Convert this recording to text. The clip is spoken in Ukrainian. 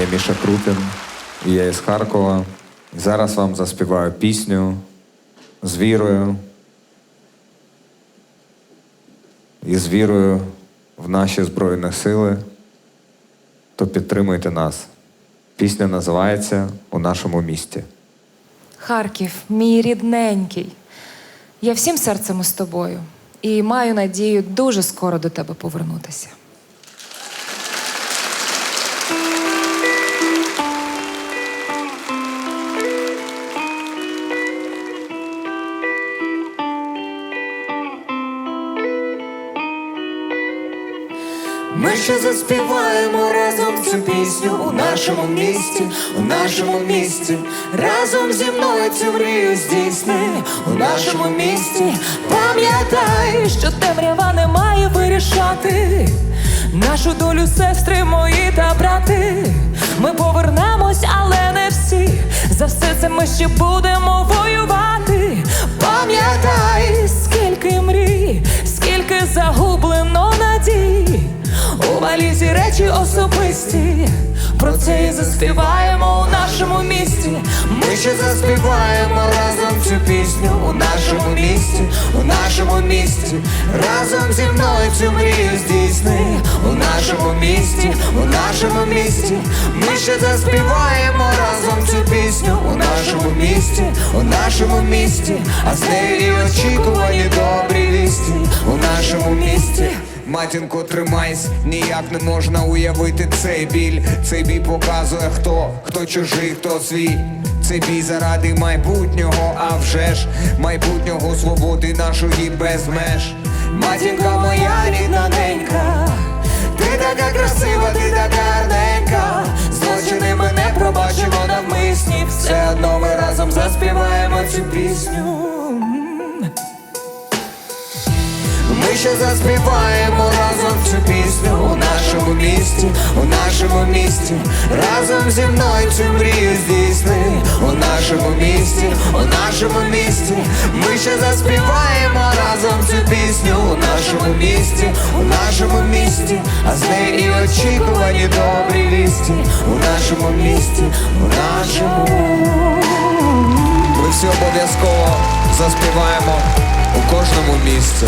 Я Міша Крупін, я із Харкова. Зараз вам заспіваю пісню з вірою. І з вірою в наші Збройні Сили. То підтримуйте нас. Пісня називається У нашому місті. Харків, мій рідненький. Я всім серцем із тобою і маю надію дуже скоро до тебе повернутися. Ми ще заспіваємо разом цю пісню у нашому місті, у нашому місті, разом зі мною цю мрію здійсни у нашому місті. Пам'ятай, що темрява не має вирішати нашу долю, сестри мої та брати. Ми повернемось, але не всі. За все це ми ще будемо воювати. Пам'ятай, скільки мрій, скільки надій. Речі особисті. Про це і заспіваємо у нашому місті. Ми ще заспіваємо разом цю пісню у нашому місті, у нашому місті, разом зі мною цю мрію здійсни у нашому місті, у нашому місті. Ми ще заспіваємо разом цю пісню у нашому місті, у нашому місті, а з нею очікувані Матінко, тримайсь, ніяк не можна уявити цей біль. Цей бій показує хто, хто чужий, хто свій. Цей бій заради майбутнього, а вже ж майбутнього свободи нашої без меж. Матінка моя рідна ненька, ти така красива, ти така гарненька. Злочини ми не пробачимо навмисні. Все одно ми разом заспіваємо цю пісню. Ще заспіваємо разом цю пісню у нашому місті, у нашому місті, разом зі мною цю мрію здійсни у нашому місті, у нашому місті. Ми ще заспіваємо разом цю пісню у нашому місті, у нашому місті, а з нею і очікувані добрі вісті у нашому місті, у нашому. Ми всі обов'язково заспіваємо у кожному місці.